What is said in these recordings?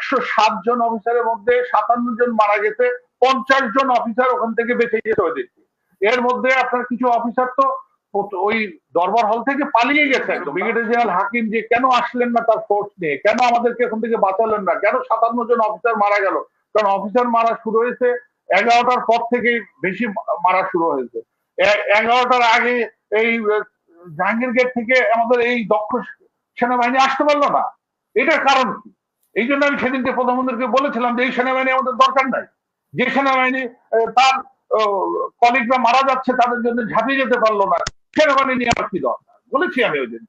একশো সাত জন অফিসারের মধ্যে সাতান্ন জন মারা গেছে, পঞ্চাশ জন অফিসার ওখান থেকে বেঁচে গেছে ওদেরকে এর মধ্যে আপনার কিছু অফিসার তো ওই দরবার হল থেকে পালিয়ে গেছে একদম। ব্রিগেডিয়ার জেনারেল হাকিম যে কেন আসলেন না তার ফোর্স নিয়ে, কেন আমাদেরকে এখান থেকে বাঁচালেন না, কেন সাতান্ন জন অফিসার মারা গেল? কারণ অফিসার মারা শুরু হয়েছে এগারোটার পর থেকেই বেশি মারা শুরু হয়েছে। এগারোটার আগে এই জাহাঙ্গীর গেট থেকে আমাদের এই দক্ষ সেনাবাহিনী আসতে পারল না। এটার কারণ কি? এই জন্য আমি সেদিনকে প্রধানমন্ত্রীকে বলেছিলাম যে এই সেনাবাহিনী আমাদের দরকার নাই। যে সেনাবাহিনী তার কলিগরা মারা যাচ্ছে তাদের জন্য ঝাঁপিয়ে যেতে পারল না। সেনাবাহিনী নিয়ে আমার কি দরকার? বলেছি আমি ওই দিন।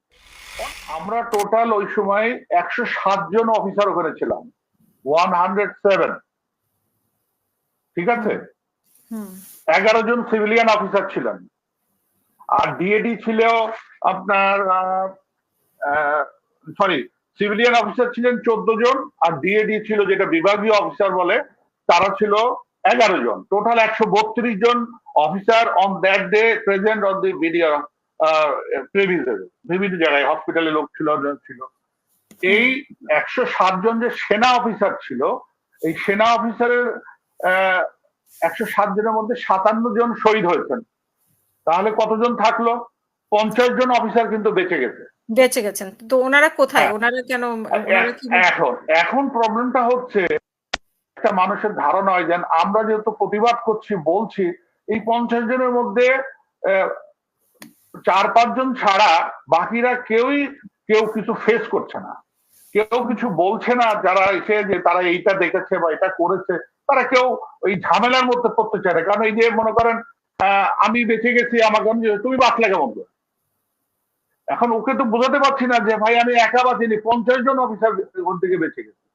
আমরা টোটাল ওই সময় একশো সাত জন অফিসার ওখানে ছিলাম। ওয়ান হান্ড্রেড সেভেন ঠিক আছে? এগারো জন সিভিলিয়ান অফিসার ছিলেন। আর ডিএডি ছিল আপনার সরি সিভিলিয়ান অফিসার ছিলেন চোদ্দ জন, আর ডিএডি ছিল যেটা বিভাগীয় অফিসার বলে, তারা ছিল এগারো জন। টোটাল একশো বত্রিশ জন officer on that day present on the premises বিভিন্ন জায়গায় হসপিটালে লোক ছিল ছিল। এই একশো সাত জন যে সেনা অফিসার ছিল, এই সেনা অফিসারের একশো সাত জনের মধ্যে সাতান্ন জন শহীদ হয়েছেন। তাহলে কতজন থাকল? পঞ্চাশ জন অফিসার কিন্তু বেঁচে গেছে। বেঁচে গেছেন। তো ওনারা কোথায়? হ্যাঁ। ওনারা কেন এখন এখন প্রবলেমটা হচ্ছে একটা মানুষের ধারণা হয় যেন আমরা যেহেতু প্রতিবাদ করছি বলছি এই পঞ্চাশ জনের মধ্যে চার পাঁচজন ছাড়া বাকিরা কেউই কেউ কিছু ফেস করছে না। কেউ কিছু বলছে না যারা এসে যে তারা এইটা দেখেছে বা এটা করেছে তারা কেউ ওই ঝামেলার মধ্যে পড়তে চায় না। কারণ এই যে মনে করেন আহ, আমি বেঁচে গেছি আমাকে আমি তুমি বাঁচলে কেমন করে? এখন ওকে তো বোঝাতে পারছি না যে ভাই আমি একা বাঁচিনি পঞ্চাশ জন অফিসার ওখান থেকে বেঁচে গেছে।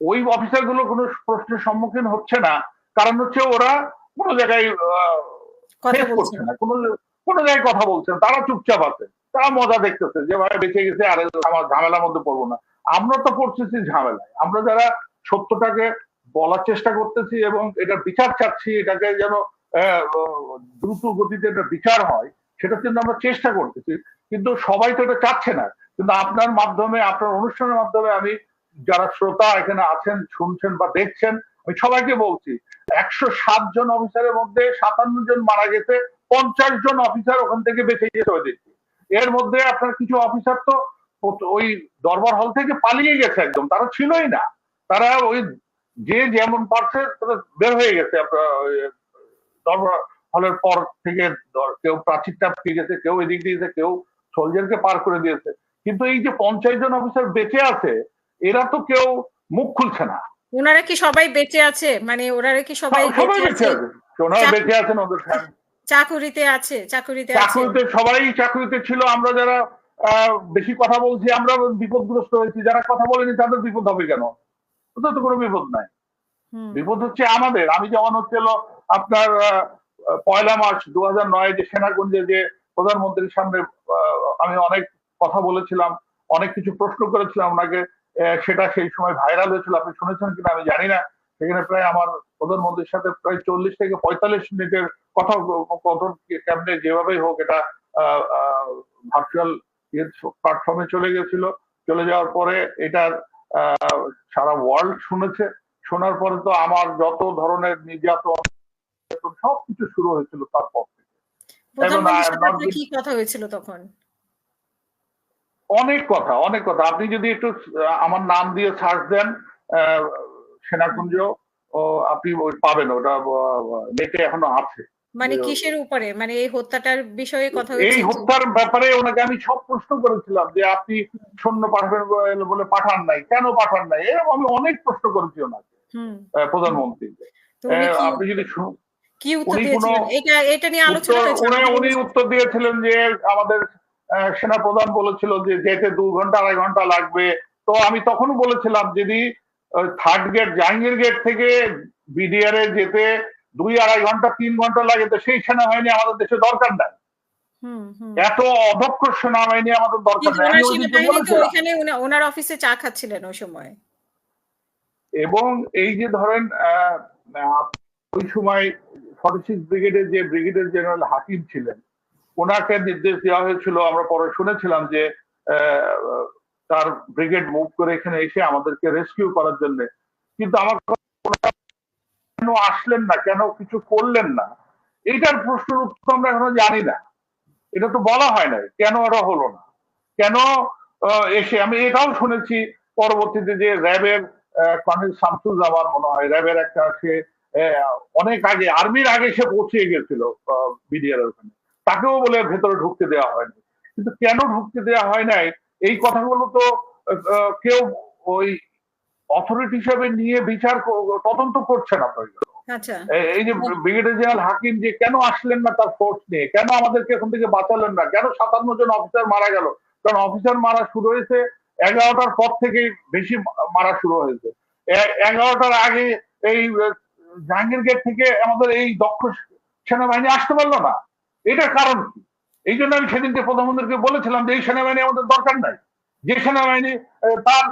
ওই অফিসারগুলো কোনো প্রশ্নের সম্মুখীন হচ্ছে না। কারণ হচ্ছে ওরা কোনো জায়গায় করছে না। কোনো কোনো জায়গায় কথা বলছে না। তারা চুপচাপ আছে। তারা মজা দেখতেছে যে ভাই বেঁচে গেছে আর আমার ঝামেলার মধ্যে পড়ব না। আমরা তো পড়তেছি ঝামেলায়। আমরা যারা সত্যটাকে বলার চেষ্টা করতেছি এবং এটা বিচার চাচ্ছি এটাকে যেন আহ, দ্রুত গতিতে এটা বিচার হয় সেটার জন্য আমরা চেষ্টা করতেছি। কিন্তু সবাই তো এটা চাচ্ছে না। কিন্তু আপনার মাধ্যমে, আপনার অনুষ্ঠানের মাধ্যমে আমি যারা শ্রোতা এখানে আছেন, শুনছেন বা দেখছেন, আমি সবাইকে বলছি, একশো সাত জন অফিসারের মধ্যে সাতান্ন জন মারা গেছে, পঞ্চাশ জন অফিসার ওখান থেকে বেঁচে গেছে ওদেরকে এর মধ্যে আপনার কিছু অফিসার তো ওই দরবার হল থেকে পালিয়ে গেছে একদম, তারা ছিলই না। তারা ওই যে যেমন পারছে, তারা বের হয়ে গেছে আপনার ওই দরবার হলের পর থেকে কেউ প্রাচীর টাপকে গেছে কেউ এদিক দিয়েছে কেউ সোলজারকে পার করে দিয়েছে। কিন্তু এই যে পঞ্চাশ জন অফিসার বেঁচে আছে এরা তো কেউ মুখ খুলছে না। ওনারা কি সবাই বেঁচে আছে? মানে ওনারা কি সবাই বেঁচে আছে? ওনারা বেঁচে আছেন ওদের চাকুরিতে আছে চাকুরিতে আছে। চাকরিতে সবাই চাকরিতে ছিল। আমরা যারা বেশি কথা বলছি আমরা বিপদগ্রস্ত হয়েছি। যারা কথা বলেনি তাদের বিপদ হবে কেন? ওদের তো কোনো বিপদ নাই। বিপদ হচ্ছে আমাদের। আমি যেমন হচ্ছিল আপনার পয়লা মার্চ দু হাজার নয় যে সেনাগঞ্জে যে প্রধানমন্ত্রীর সামনে আমি অনেক কথা বলেছিলাম, অনেক কিছু প্রশ্ন করেছিলাম ওনাকে সেটা সেই সময় ভাইরাল হয়েছিল, আপনি শুনেছেন কিনা আমি জানি না। সেখানে প্রায় আমার প্রধানমন্ত্রীর সাথে প্রায় চল্লিশ থেকে পঁয়তাল্লিশ মিনিটের কথা কথন কেমনে যেভাবেই হোক এটা ভার্চুয়াল প্ল্যাটফর্মে চলে গেছিল। চলে যাওয়ার পরে এটার সারা ওয়ার্ল্ড শুনেছে। শোনার পরে তো আমার যত ধরনের নির্যাতন সবকিছু শুরু হয়েছিল থেকে। not আপনার with- কি কথা হয়েছিল তখন? অনেক কথা অনেক কথা। আপনি যদি একটু আমার নাম দিয়ে সার্চ দেন সেনাকুঞ্জ আপনি পাবেন। ওটা নেটে এখনও আছে। মানে কিসের উপরে? মানে এই হত্যাটার বিষয়ে কথা এই হত্যার ব্যাপারে ওনাকে আমি সব প্রশ্ন করেছিলাম যে আপনি সৈন্য পাঠাবেন বলে- পাঠান নাই। কেন পাঠান নাই? এরকম আমি অনেক প্রশ্ন করেছি ওনাকে আহ, আপনি যদি কি উত্তর দিয়েছিলেন? এটা এটা নিয়ে আলোচনা উনি উত্তর দিয়েছিলেন যে আমাদের আহ, সেনা প্রধান বলেছিল যে যেতে দু ঘণ্টা আড়াই ঘণ্টা লাগবে। তো আমি তখনও বলেছিলাম যদি থার্ড গেট জাহাঙ্গীর গেট থেকে বিডিআর এ যেতে দুই আড়াই ঘণ্টা তিন ঘণ্টা লাগে তো সেই সেনাবাহিনী আমাদের দেশে দরকার নাই। এত অদক্ষ সেনাবাহিনী আমাদের দরকার নাই। ওনার অফিসে চা খাচ্ছিলেন ওই সময়। এবং এই যে ধরেন ওই সময় ফর্টি সিক্স ব্রিগেডের যে ব্রিগেডিয়ার জেনারেল হাকিম ছিলেন, ওনাকে নির্দেশ দেওয়া হয়েছিল, আমরা পরে শুনেছিলাম যে তার ব্রিগেড মুভ করে এখানে এসে আমাদেরকে রেস্কিউ করার জন্য। কিন্তু আমার কেন আসলেন না, কেন কিছু করলেন না? এটার প্রশ্নের উত্তর আমরা এখনও জানি না। এটা তো বলা হয় নাই, কেন এটা হলো না? কেন এসে, আমি এটাও শুনেছি পরবর্তীতে যে র্যাবের কর্নেল শামসুজ্জামান মনে হয়, র্যাবের একটা সে অনেক আগে আর্মির আগে সে পৌঁছে গেছিল বিডিআর ওখানে। তাকেও বলে ভেতরে ঢুকতে দেওয়া হয়নি কিন্তু কেন ঢুকতে দেওয়া হয় নাই? এই কথাগুলো তো কেউ ওই অথরিটি হিসেবে নিয়ে বিচার তদন্ত করছে না। আচ্ছা। এই যে ব্রিগেডিয়ার জেনারেল হাকিম যে কেন আসলেন না তার ফোর্স নিয়ে? কেন আমাদেরকে এখান থেকে বাঁচালেন না? কেন সাতান্ন জন অফিসার মারা গেল? কারণ অফিসার মারা শুরু হয়েছে এগারোটার পর থেকেই বেশি মারা শুরু হয়েছে। এগারোটার আগে এই জাহাঙ্গীর গেট থেকে আমাদের এই দক্ষ সেনাবাহিনী আসতে পারল না। এটার কারণ কি? এই জন্য আমি সেদিনকে প্রধানমন্ত্রীকে বলেছিলাম যে এই সেনাবাহিনী আমাদের দরকার নাই। যে সেনাবাহিনী তার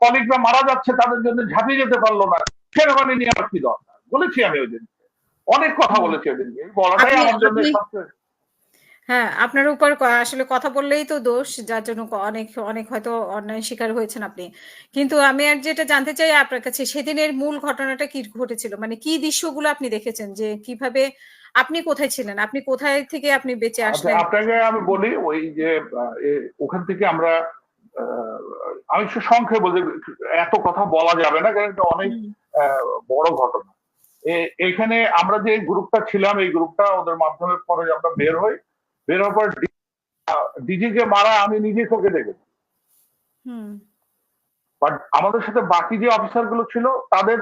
কলিগরা মারা যাচ্ছে তাদের জন্য ঝাঁপিয়ে যেতে পারল না। সেনাবাহিনী নিয়ে আমার কি দরকার? বলেছি আমি ওই দিনকে। অনেক কথা বলেছি ওই দিনকে। বলাটাই আমার জন্য সবচেয়ে হ্যাঁ আপনার উপর আসলে কথা বললেই তো দোষ যার জন্য অনেক অনেক হয়তো অন্যায় শিকার হয়েছেন আপনি। কিন্তু আমি আর যেটা জানতে চাই আপনার কাছে সেদিনের মূল ঘটনাটা কি ঘটেছিল? মানে কি দৃশ্যগুলো আপনি দেখেছেন যে কীভাবে আপনি কোথায় ছিলেন? আপনি কোথায় থেকে আপনি বেঁচে আচ্ছা, আসলেন? আপনাকে আমি বলি ওই যে ওখান থেকে আমরা আমি একটু সংক্ষেপে বলছি এত কথা বলা যাবে না কারণ এটা অনেক বড় ঘটনা। এখানে আমরা যে গ্রুপটা ছিলাম এই গ্রুপটা ওদের মাধ্যমে পরে আমরা বের হই। বের হওয়ার পর ডিজিকে মারা আমি নিজে চোখে দেখেছি। বাট আমাদের সাথে বাকি যে অফিসারগুলো ছিল তাদের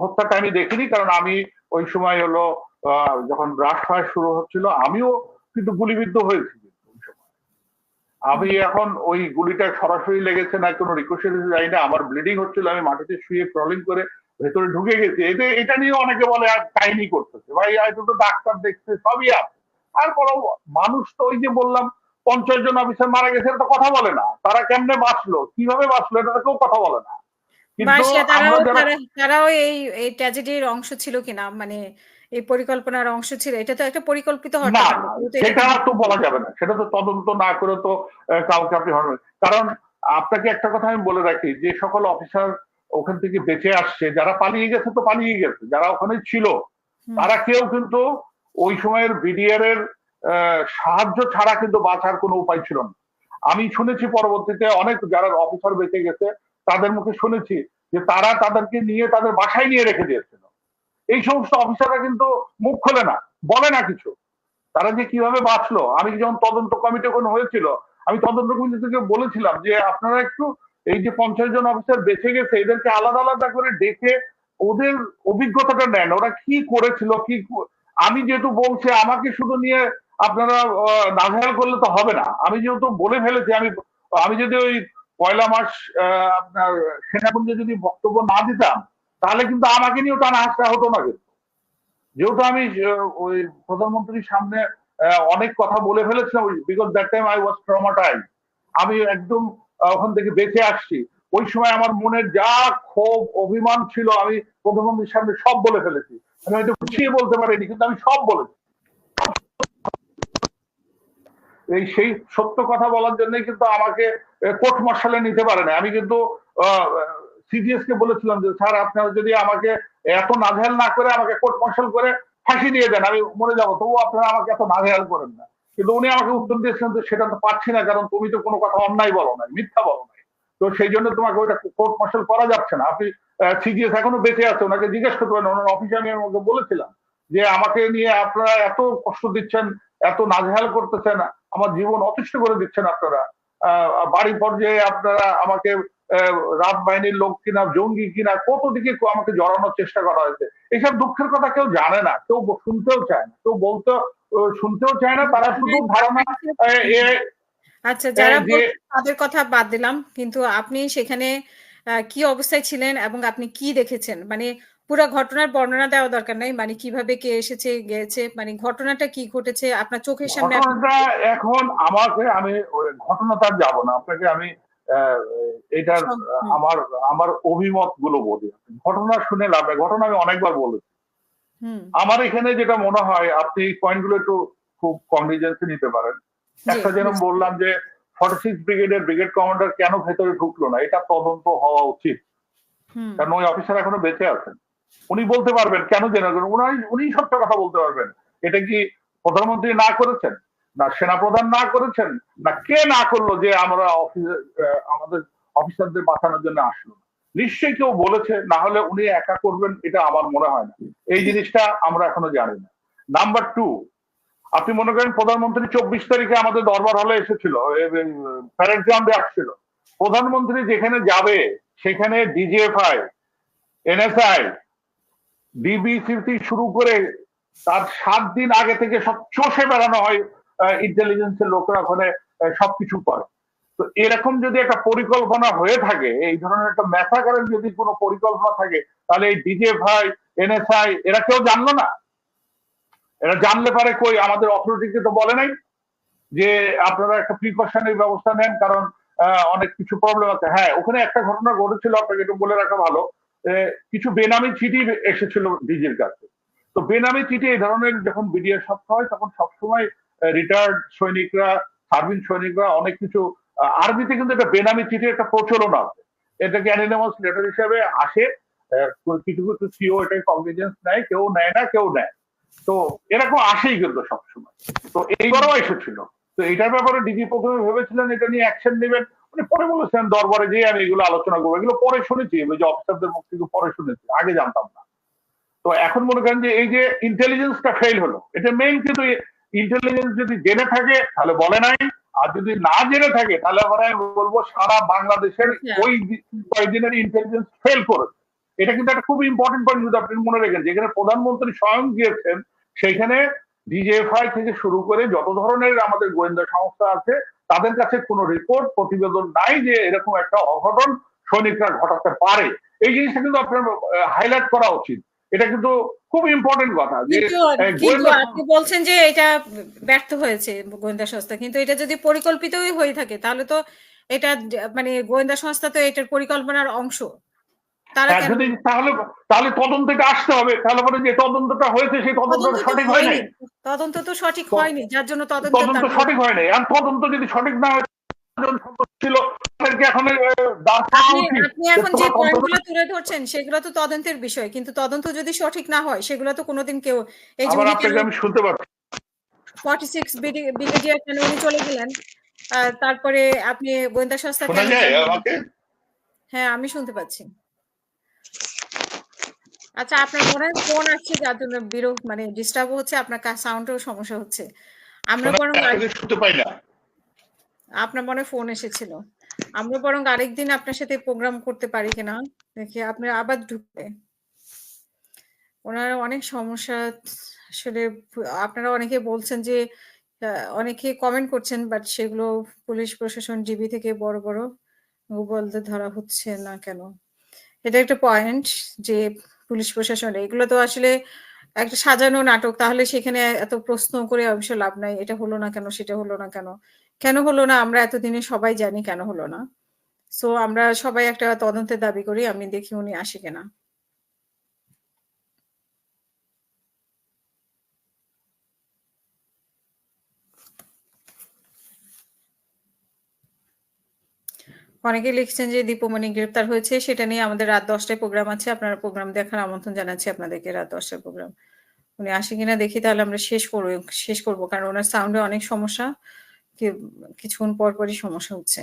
হত্যাটা আমি দেখিনি কারণ আমি ওই সময় হলো যখন ব্রাশ ফায়ার শুরু হচ্ছিল আমিও কিন্তু গুলিবিদ্ধ হয়েছি ওই সময়। আমি এখন ওই গুলিটা সরাসরি লেগেছে না কোনো রিকোয়েশন যাই না আমার ব্লিডিং হচ্ছিল আমি মাটিতে শুয়ে ক্রলিং করে ভেতরে ঢুকে গেছি। এটা এটা নিয়ে অনেকে বলে আর কাহিনী করতেছে? ভাই হয়তো তো ডাক্তার দেখছে সবই আছে। তারপরেও মানুষ তো ওই যে বললাম পঞ্চাশ জন অফিসার মারা গেছে এটা তো কথা বলে না। তারা কেমনে বাঁচলো? কীভাবে বাঁচলো? এটা কেউ কথা বলে না। তারাও এই এই ট্র্যাজেডির অংশ ছিল কিনা? মানে এই পরিকল্পনার অংশ ছিল? এটা তো একটা পরিকল্পিত সেটা তো বলা যাবে না। সেটা তো তদন্ত না করে তো কাউকে আপনি হবেন কারণ আপনাকে একটা কথা আমি বলে রাখি যে সকল অফিসার ওখান থেকে বেঁচে আসছে যারা পালিয়ে গেছে তো পালিয়ে গেছে যারা ওখানে ছিল তারা কেউ কিন্তু ওই সময়ের বিডিআর এর সাহায্য ছাড়া কিন্তু বাঁচার কোনো উপায় ছিল না। আমি শুনেছি পরবর্তীতে অনেক যারা অফিসার বেঁচে গেছে, তাদের মুখে শুনেছি যে তারা তাদেরকে নিয়ে তাদের বাসায় নিয়ে রেখে দিয়েছিল। এই সমস্ত অফিসাররা কিন্তু মুখ খোলে না, বলে না কিছু। তারা যে কীভাবে বাঁচলো? আমি যখন তদন্ত কমিটি ওখানে হয়েছিল, আমি তদন্ত কমিটি থেকে বলেছিলাম যে আপনারা একটু এই যে পঞ্চাশ জন অফিসার বেঁচে গেছে, এদেরকে আলাদা আলাদা করে ডেকে ওদের অভিজ্ঞতাটা নেন। ওরা কি করেছিল, ক- আমি যেহেতু বলছি, আমাকে শুধু নিয়ে আপনারা নাজেহাল করলে তো হবে না। আমি যেহেতু বলে ফেলেছি, আমি আমি যদি ওই পয়লা মাস আপনার সেনাকুঞ্জে যদি বক্তব্য না দিতাম, তাহলে কিন্তু আমাকে নিয়েও টানা হাসটা হতো না কিন্তু। যেহেতু আমি ওই প্রধানমন্ত্রীর সামনে অনেক কথা বলে ফেলেছিলাম because that time I was traumatized আমি একদম ওখান থেকে বেঁচে আসছি। ওই সময় আমার মনে যা ক্ষোভ, অভিমান ছিল, আমি প্রধানমন্ত্রীর সামনে সব বলে ফেলেছি। আমি হয়তো গুছিয়ে বলতে পারিনি, কিন্তু আমি সব বলেছি। এই সেই সত্য কথা বলার জন্যই কিন্তু আমাকে কোর্ট মার্শালে নিতে পারে না আমি কিন্তু সিডিএস কে বলেছিলাম যে, স্যার, আপনারা যদি আমাকে এত নাজেহাল না করে আমাকে কোর্ট মার্শাল করে ফাঁসি দিয়ে দেন, আমি মরে যাব। তবু আপনারা আমাকে এত নাজেহাল করেন না। কিন্তু উনি আমাকে উত্তর দিয়েছিলেন যে, সেটা তো পারছি না, কারণ তুমি তো কোনো কথা অন্যায় বলো নাই, মিথ্যা বলো নাই। তো সেই জন্য তোমাকে ওইটা কোর্ট মার্শাল করা যাচ্ছে না। আপনি সিডিএস এখনও বেঁচে আছে ওনাকে জিজ্ঞেস করতে পারেন ওনার অফিসে আমি আমাকে বলেছিলাম যে আমাকে নিয়ে আপনারা এত কষ্ট দিচ্ছেন এত নাজেহাল করতেছেন আমার জীবন অতিষ্ঠ করে দিচ্ছেন আপনারা। আহ, বাড়ি পর্যায়ে আপনারা আমাকে রাত বাহিনীর লোক কিনা জঙ্গি কিনা কত দিকে আমাকে জড়ানোর চেষ্টা করা হয়েছে। এইসব দুঃখের কথা কেউ জানে না কেউ শুনতেও চায় না কেউ বলতে শুনতেও চায় না তারা শুধু ধারণা এ- আচ্ছা যারা এই যে- বলছেন তাদের কথা বাদ দিলাম কিন্তু আপনি সেখানে কি অবস্থায় ছিলেন এবং আপনি কি দেখেছেন? মানে পুরো ঘটনার বর্ণনা দেওয়া দরকার নাই মানে কীভাবে কে এসেছে গেছে মানে ঘটনাটা কি ঘটেছে আপনার চোখের সামনে এখন আমাকে আমি ঘটনাটা যাব না আপনাকে আমি এটার আমার আমার অভিমতগুলো বলি। ঘটনা শুনে লাভ। ঘটনা আমি অনেকবার বলেছি। আমার এখানে যেটা মনে হয় আপনি পয়েন্টগুলো একটু খুব কনভিজেন্সে নিতে পারেন। একটা যেরকম বললাম যে ফর্টি সিক্স ব্রিগেডের ব্রিগেড কমান্ডার কেন ভেতরে ঢুকলো না? এটা তদন্ত হওয়া উচিত। কারণ ওই অফিসার এখনও বেঁচে আছেন। উনি বলতে পারবেন কেন জেনে গেলেন উনি উনি সত্য কথা বলতে পারবেন। এটা কি প্রধানমন্ত্রী না করেছেন? না সেনাপ্রধান না করেছেন? না কে না করল যে আমরা অফিসে আমাদের অফিসারদের বাঁচানোর জন্য আসলো? নিশ্চয়ই কেউ বলেছে না হলে উনি একা করবেন এটা আমার মনে হয় না। এই জিনিসটা আমরা এখনও জানি না। নাম্বার টু আপনি মনে করেন প্রধানমন্ত্রী চব্বিশ তারিখে আমাদের দরবার হলে এসেছিল প্যারেড গ্রাউন্ডে আসছিল। প্রধানমন্ত্রী যেখানে যাবে, সেখানে ডিজিএফআই এনএসআই ডিবিসি শুরু করে তার সাত দিন আগে থেকে সব চষে বেড়ানো হয় ইন্টেলিজেন্সের লোকরা ওখানে সবকিছু করে। তো এরকম যদি একটা পরিকল্পনা হয়ে থাকে, এই ধরনের একটা ম্যাসাকারের যদি কোনো পরিকল্পনা থাকে, তাহলে এই ডিজিএফআই এনএসআই এরা কেউ জানলো না? এরা জানলে পারে কই আমাদের অথরিটিকে তো বলে নাই যে আপনারা একটা প্রিকশনের ব্যবস্থা নেন, কারণ অনেক কিছু প্রবলেম আছে। হ্যাঁ ওখানে একটা ঘটনা ঘটেছিল, আপনাকে একটু বলে রাখা ভালো। কিছু বেনামি চিঠি এসেছিল ডিজির কাছে। তো বেনামি চিঠি এই ধরনের যখন বিডিআর সপ্তাহ হয়, তখন সবসময় রিটায়ার্ড সৈনিকরা সার্ভিস সৈনিকরা অনেক কিছু আর্মিতে কিন্তু একটা বেনামি চিঠির একটা প্রচলন আছে। এটাকে অ্যানিনামাস লেটার হিসেবে আসে কিছু কিছু সিও এটাকে কনফিডেন্স নেয়, কেউ নেয় না, কেউ নেয় তো এরকম আসেই কিন্তু সবসময়। তো এইবারও এসেছিল তো এটার ব্যাপারে ডিজি প্রথমে ভেবেছিলেন এটা নিয়ে অ্যাকশন নেবেন। মানে পরে বলেছেন দরবারে যে আমি এগুলো আলোচনা করব। এগুলো পরে শুনেছি ওই যে অফিসারদের মুখ থেকে পরে শুনেছি আগে জানতাম না। তো এখন মনে করেন যে এই যে ইন্টেলিজেন্সটা ফেল হলো এটা মেইন কিন্তু ইন্টেলিজেন্স যদি জেনে থাকে তাহলে বলে নাই। আর যদি না জেনে থাকে তাহলে আমরা বলব সারা বাংলাদেশের আচ্ছা। ওই কয়েকদিনের ইন্টেলিজেন্স ফেল করেছে। এটা কিন্তু একটা খুব ইম্পর্টেন্ট পয়েন্ট যদি আপনি মনে রেখেন যেখানে প্রধানমন্ত্রী স্বয়ং গিয়েছেন সেখানে ডিজিএফআই থেকে শুরু করে যত ধরনের আমাদের গোয়েন্দা সংস্থা আছে তাদের কাছে কোনো রিপোর্ট প্রতিবেদন নাই যে এরকম একটা অঘটন সৈনিকরা ঘটাতে পারে। এই জিনিসটা কিন্তু আপনার হাইলাইট করা উচিত। এটা কিন্তু খুব ইম্পর্টেন্ট কথা যে আপনি বলছেন যে এটা ব্যর্থ হয়েছে গোয়েন্দা সংস্থা কিন্তু এটা যদি পরিকল্পিতই হয়ে থাকে তাহলে তো এটা মানে গোয়েন্দা সংস্থা তো এটার পরিকল্পনার অংশ। যদি তাহলে আসতে হবে। তাহলে পরে যে তদন্তটা হয়েছে সেই তদন্ত তদন্তটা সঠিক হয় নাই তদন্ত তো সঠিক হয়নি যার জন্য তদন্ত তদন্ত সঠিক হয় নাই আর তদন্ত যদি সঠিক না হয় ছিল এখন আপনি এখন যে যে পয়েন্টগুলো তুলে ধরছেন সেগুলো তো তদন্তের বিষয়। কিন্তু তদন্ত যদি সঠিক না হয় সেগুলো তো কোনোদিন কেউ এই যে আমি শুনতে পাচ্ছি। ফর্টি সিক্স ব্রিগেডিয়ার কেন উনি চলে গেলেন? তারপরে আপনি গোয়েন্দা সংস্থা হ্যাঁ আমি শুনতে পাচ্ছি। আচ্ছা আপনার মনে হয় ফোন আসছে যার জন্য বিরোধ মানে ডিস্টার্ব হচ্ছে আপনার সাউন্ডেও সমস্যা হচ্ছে? আমরা বরং শুনতে পাই না। আপনার মনে ফোন এসেছিল। আমরা বরং আরেকদিন আপনার সাথে প্রোগ্রাম করতে পারি কিনা দেখি আপনি আবার ঢুকবে। ওনার অনেক সমস্যা আসলে আপনারা অনেকে বলছেন যে অনেকে কমেন্ট করছেন বাট সেগুলো পুলিশ প্রশাসন জিবি থেকে বড় বড় গুগলদের ধরা হচ্ছে না কেন? এটা একটা পয়েন্ট যে পুলিশ প্রশাসন, এগুলো তো আসলে একটা সাজানো নাটক, তাহলে সেখানে এত প্রশ্ন করে অবশ্য লাভ নাই, এটা হলো না কেন, সেটা হলো না কেন? কেন হলো না? আমরা এতদিনে সবাই জানি কেন হলো না। সো আমরা সবাই একটা তদন্তের দাবি করি, আমি দেখি উনি আসে কিনা। অনেকে লিখছেন যে দীপমণি গ্রেপ্তার হয়েছে, সেটা নিয়ে আমাদের রাত দশটায় প্রোগ্রাম আছে। আপনারা প্রোগ্রাম দেখার আমন্ত্রণ জানাচ্ছি আপনাদেরকে রাত দশটায় প্রোগ্রাম। উনি আসে কিনা দেখি, তাহলে আমরা শেষ করব শেষ করব, কারণ ওনার সাউন্ডে অনেক সমস্যা কিছুক্ষণ পর পরই সমস্যা হচ্ছে।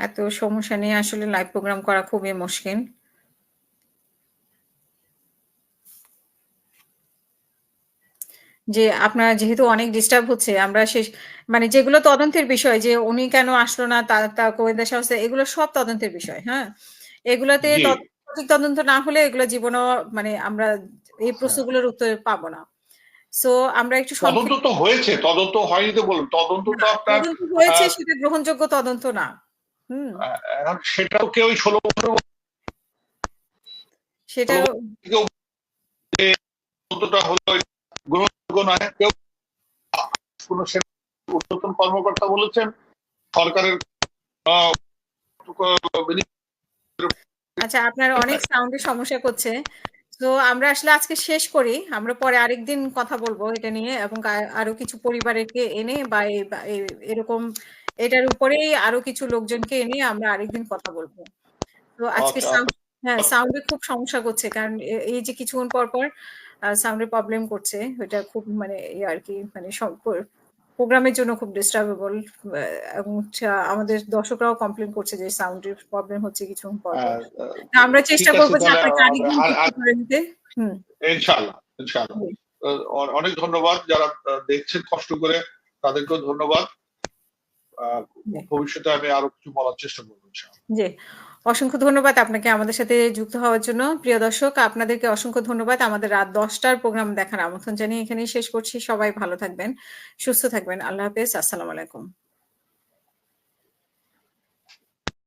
এত সমস্যা নিয়ে আসলে লাইভ প্রোগ্রাম করা খুবই মুশকিল। যে আপনার যেহেতু অনেক ডিস্টার্ব হচ্ছে আমরা শেষ মানে যেগুলো তদন্তের বিষয় যে উনি কেন আসলো না তা তা গোয়েন্দা সংস্থা এগুলো সব তদন্তের বিষয় হ্যাঁ? এগুলোতে। সঠিক তদন্ত না হলে এগুলো জীবনও মানে আমরা এই প্রশ্নগুলোর উত্তর পাবো না। সো আমরা একটু তদন্ত তো হয়েছে তদন্ত হয়নি তো বলুন। তদন্ত তো আপনার হয়েছে সেটা গ্রহণযোগ্য তদন্ত না। এখন সেটাও কেউ ষোলো বছর সেটা তদন্তটা হলো গ্রহণযোগ্য নয় কেউ কোন ঊর্ধ্বতন কর্মকর্তা বলেছেন সরকারের আচ্ছা আপনার অনেক সাউন্ডের সমস্যা করছে। তো আমরা আসলে আজকে শেষ করি। আমরা পরে আরেকদিন কথা বলব এটা নিয়ে এবং আরও কিছু পরিবারকে এনে বা এরকম এটার উপরেই আরও কিছু লোকজনকে এনে আমরা আরেকদিন কথা বলব। তো আজকে। সাউন্ড হ্যাঁ সাউন্ডে খুব সমস্যা করছে কারণ এই যে কিছুক্ষণ পর পর সাউন্ডের প্রবলেম করছে ওইটা খুব মানে আর কি মানে প্রোগ্রামের জন্য খুব ডিস্টার্বেবল এবং আমাদের দর্শকরাও কমপ্লেন করছে যে সাউন্ডের প্রবলেম হচ্ছে কিছুক্ষণ পর পর। আমরা চেষ্টা করব যে আপনাকে আরেকদিন করে দিতে। হুম। ইনশাআল্লাহ ইনশাআল্লাহ। অনেক ধন্যবাদ যারা দেখছেন কষ্ট করে তাদেরকেও ধন্যবাদ। ভবিষ্যতে আমি আরও কিছু বলার চেষ্টা করব জি। অসংখ্য ধন্যবাদ আপনাকে আমাদের সাথে যুক্ত হওয়ার জন্য। প্রিয় দর্শক আপনাদেরকে অসংখ্য ধন্যবাদ। আমাদের রাত দশটার প্রোগ্রাম দেখার আমন্ত্রণ জানিয়ে এখানেই শেষ করছি। সবাই ভালো থাকবেন সুস্থ থাকবেন। আল্লাহ হাফেজ। আসসালামু আলাইকুম।